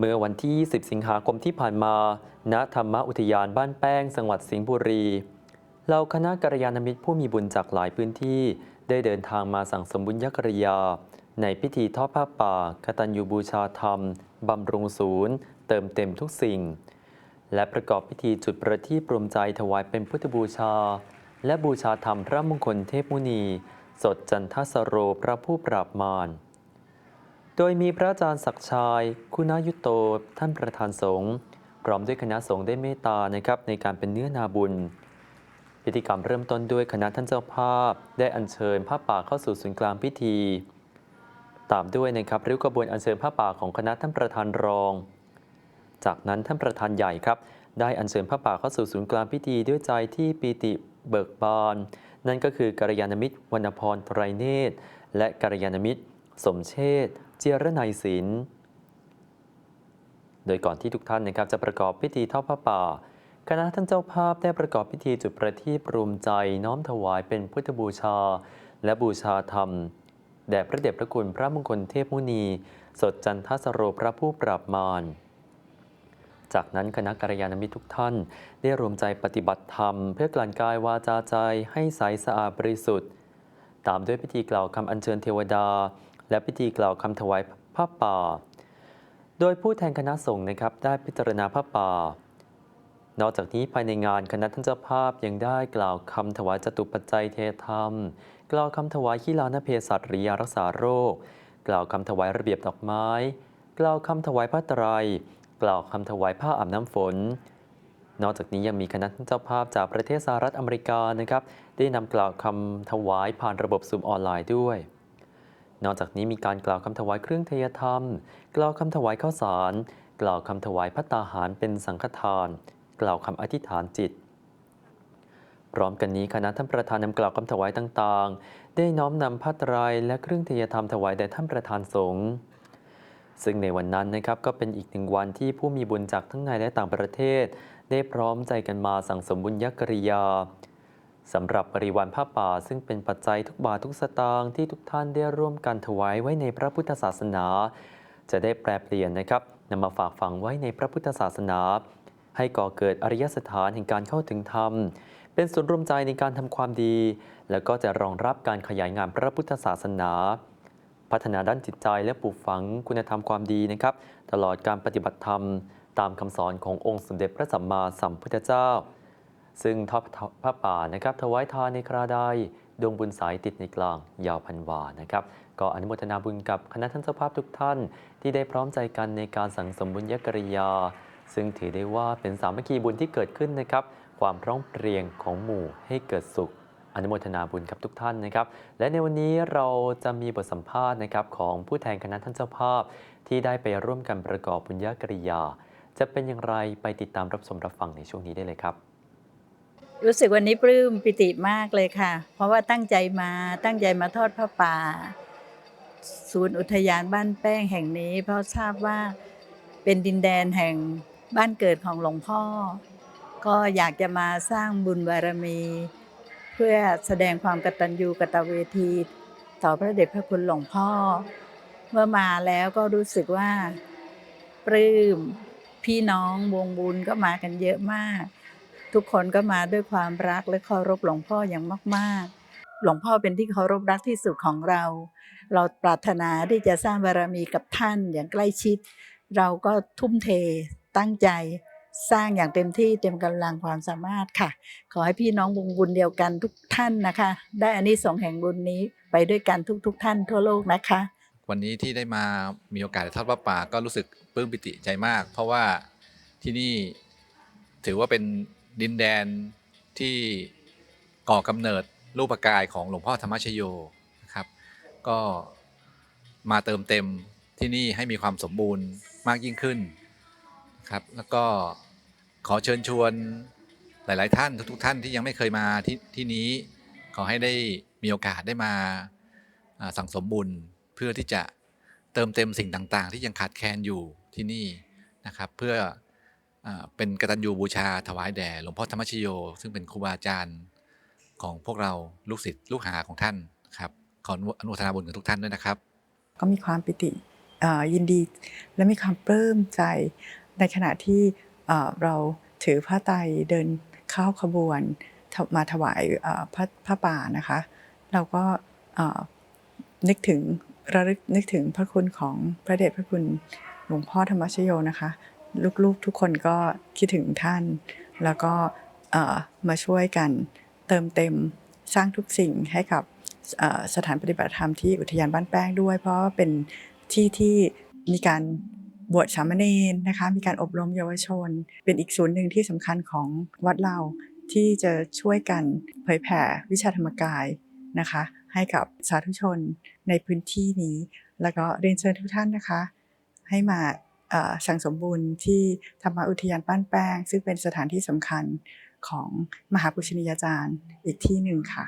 เมื่อวันที่ 20 สิงหาคมที่ผ่านมา ณ ธรรมอุทยานบ้านแป้ง จังหวัดสิงห์บุรีเหล่าคณะกัลยาณมิตรผู้มีบุญจากหลายพื้นที่ ได้เดินทางมาสั่งสมบุญญกริยา ในพิธีทอดผ้าป่ากตัญญูบูชาธรรม บำรุงศูนย์ เติมเต็มทุกสิ่ง และประกอบพิธีจุดประทีปรวมใจถวายเป็นพุทธบูชา และบูชาธรรมพระมงคลเทพมุนี สดจันทสโรพระผู้ปราบมาร โดยมีพระอาจารย์ศักชาย คุณายุโต ท่านประธานสงฆ์พร้อมด้วยคณะสงฆ์ได้เมตตานะครับในการเป็นเนื้อนาบุญ พิธีกรรมเริ่มต้นด้วยคณะท่านเจ้าภาพ ได้อัญเชิญผ้าป่าเข้าสู่ศูนย์กลางพิธี ตามด้วยนะครับริ้วขบวนอัญเชิญผ้าป่าของคณะท่านประธานรอง จากนั้นท่านประธานใหญ่ครับ ได้อัญเชิญผ้าป่าเข้าสู่ศูนย์กลางพิธีด้วยใจที่ปีติเบิกบาน นั่นก็คือกัลยาณมิตรวรรณพรไตรเนตรและกัลยาณมิตร สมเชษเจียรนัยศิลป์โดยก่อนที่ทุกท่านนะครับจะประกอบพิธีทอดผ้าป่า คณะท่านเจ้าภาพได้ประกอบพิธีจุดประทีปรวมใจน้อมถวายเป็นพุทธบูชา และบูชาธรรมแด่พระเดชพระคุณพระมงคลเทพมุนี สดจันทสโรพระผู้ปราบมารจากนั้นคณะกัลยาณมิตรทุกท่าน ได้รวมใจปฏิบัติธรรม เพื่อกลั่นกายวาจาใจให้ใสสะอาดบริสุทธิ์ ตามด้วยพิธีกล่าวคำอัญเชิญเทวดา และพิธีกล่าวคำถวายผ้าป่า โดยผู้แทนคณะสงฆ์นะครับได้พิจารณาผ้าป่า นอกจากนี้ภายในงานคณะท่านเจ้าภาพยังได้กล่าวคำถวายจตุปัจจัยเทธรรม กล่าวคำถวายขีลานเพศัตริยารักษาโรค กล่าวคำถวายระเบียบดอกไม้ กล่าวคำถวายผ้าไตร กล่าวคำถวายผ้าอาบน้ำฝนนอกจากนี้ยังมีคณะท่านเจ้าภาพจากประเทศสหรัฐอเมริกานะครับ ได้นำกล่าวคำถวายผ่านระบบซูมออนไลน์ด้วย นอกจากนี้มีการกล่าวคำถวายเครื่องเทยธรรม กล่าวคำถวายข้าวสาร กล่าวคำถวายพัตตาหารเป็นสังฆทาน กล่าวคำอธิษฐานจิต พร้อมกันนี้คณะท่านประธานนำกล่าวคำถวายต่างๆ ได้น้อมนำผ้าไตรและเครื่องเทยธรรมถวายแด่ท่านประธานสงฆ์ซึ่งในวันนั้นนะครับก็เป็นอีกหนึ่งวันที่ผู้มีบุญจากทั้งในและต่างประเทศ ได้พร้อมใจกันมาสั่งสมบุญยกริยา สำหรับบริวารผ้าป่าซึ่งเป็นปัจจัยทุกบาททุกสตางค์ที่ทุกท่านได้ร่วมกันถวายไว้ในพระพุทธศาสนา จะได้แปลเปลี่ยนนะครับนำมาฝากฝังไว้ในพระพุทธศาสนา ให้ก่อเกิดอริยสถานแห่งการเข้าถึงธรรม เป็นศูนรวมใจในการทำความดี แล้วก็จะรองรับการขยายงานพระพุทธศาสนา พัฒนาด้านจิตใจและปลูกฝังคุณธรรมความดีนะครับ ตลอดการปฏิบัติธรรม ตามคำสอนขององค์สมเด็จพระสัมมาสัมพุทธเจ้า ซึ่งทอดพระป่านะครับถวายทานในคราใดดวงบุญสายติดในกลางยาวพันวานะครับก็อนุโมทนาบุญกับคณะท่านเจ้าภาพทุกท่าน ที่ได้พร้อมใจกันในการสั่งสมบุญยกริยา ซึ่งถือได้ว่าเป็นสามัคคีบุญที่เกิดขึ้นนะครับ ความพร้อมเพรียงของหมู่ให้เกิดสุข อนุโมทนาบุญกับทุกท่านนะครับ และในวันนี้เราจะมีบทสัมภาษณ์นะครับของผู้แทนคณะท่านเจ้าภาพ ที่ได้ไปร่วมกันประกอบบุญญากริยา จะเป็นอย่างไรไปติดตามรับชมรับฟังในช่วงนี้ได้เลยครับ รู้สึกวันนี้ปลื้มปิติมากเลยค่ะ เพราะว่าตั้งใจมาตั้งใจมาทอดพระป่า ศูนย์อุทยานบ้านแป้งแห่งนี้ เพราะทราบว่าเป็นดินแดนแห่งบ้านเกิดของหลวงพ่อ ก็อยากจะมาสร้างบุญบารมี เพื่อแสดงความกตัญญูกตเวที ต่อพระเดชพระคุณหลวงพ่อ เมื่อมาแล้วก็รู้สึกว่า ปลื้มพี่น้องวงบุญก็มากันเยอะมาก ทุกคนก็มาด้วยความรักและเคารพหลวงพ่ออย่างมาก ๆ หลวงพ่อเป็นที่เคารพรักที่สุดของเรา เราปรารถนาที่จะสร้างบารมีกับท่านอย่างใกล้ชิด เราก็ทุ่มเทตั้งใจสร้างอย่างเต็มที่เต็มกำลังความสามารถค่ะ ขอให้พี่น้องวงบุญเดียวกันทุกท่านนะคะ ได้อานิสงส์แห่งบุญนี้ไปด้วยกันทุกๆท่านทั่วโลกนะคะ วันนี้ที่ได้มามีโอกาสทอดพระป่าก็รู้สึกปลื้มปิติใจมาก เพราะว่าที่นี่ถือว่าเป็น ดินแดนที่ก่อกำเนิดรูปกายของหลวงพ่อธรรมชโยนะครับ ก็มาเติมเต็มที่นี่ให้มีความสมบูรณ์มากยิ่งขึ้นครับแล้วก็ขอเชิญชวนหลาย ๆ ท่านทุก ๆ ท่านที่ยังไม่เคยมาที่ที่นี้ ขอให้ได้มีโอกาสได้มาสั่งสมบุญเพื่อที่จะเติมเต็มสิ่งต่าง ๆ ที่ยังขาดแคลนอยู่ที่นี่นะครับ เพื่อ เป็นกตัญญูบูชาถวายแด่หลวงพ่อธรรมชโย ซึ่งเป็นครูบาอาจารย์ของพวกเราลูกศิษย์ลูกหาของท่านครับขออนุโมทนาบุญกับทุกท่านด้วยนะครับ ก็มีความปิติยินดีและมีความปลื้มใจในขณะที่เราถือผ้าไตรเดินเข้าขบวนมาถวายพระพระป่านะคะ เราก็นึกถึงระลึกนึกถึงพระคุณของพระเดชพระคุณหลวงพ่อธรรมชโยนะคะ ลูกๆทุกคนก็คิดถึงท่าน แล้วก็มาช่วยกันเติมเต็มสร้างทุกสิ่งให้กับสถานปฏิบัติธรรมที่อุทยานบ้านแป้งด้วย เพราะว่าเป็นที่ที่มีการบวชสามเณรนะคะมีการอบรมเยาวชน เป็นอีกศูนย์หนึ่งที่สำคัญของวัดเราที่จะช่วยกันเผยแผ่วิชาธรรมกายนะคะ ให้กับสาธุชนในพื้นที่นี้ แล้วก็เรียนเชิญทุกท่านนะคะ ให้มา สังสมบูรณ์ที่ธรรมอุทยานบ้านแป้ง ซึ่งเป็นสถานที่สำคัญของมหาปุชนียาจารย์อีกที่หนึ่งค่ะ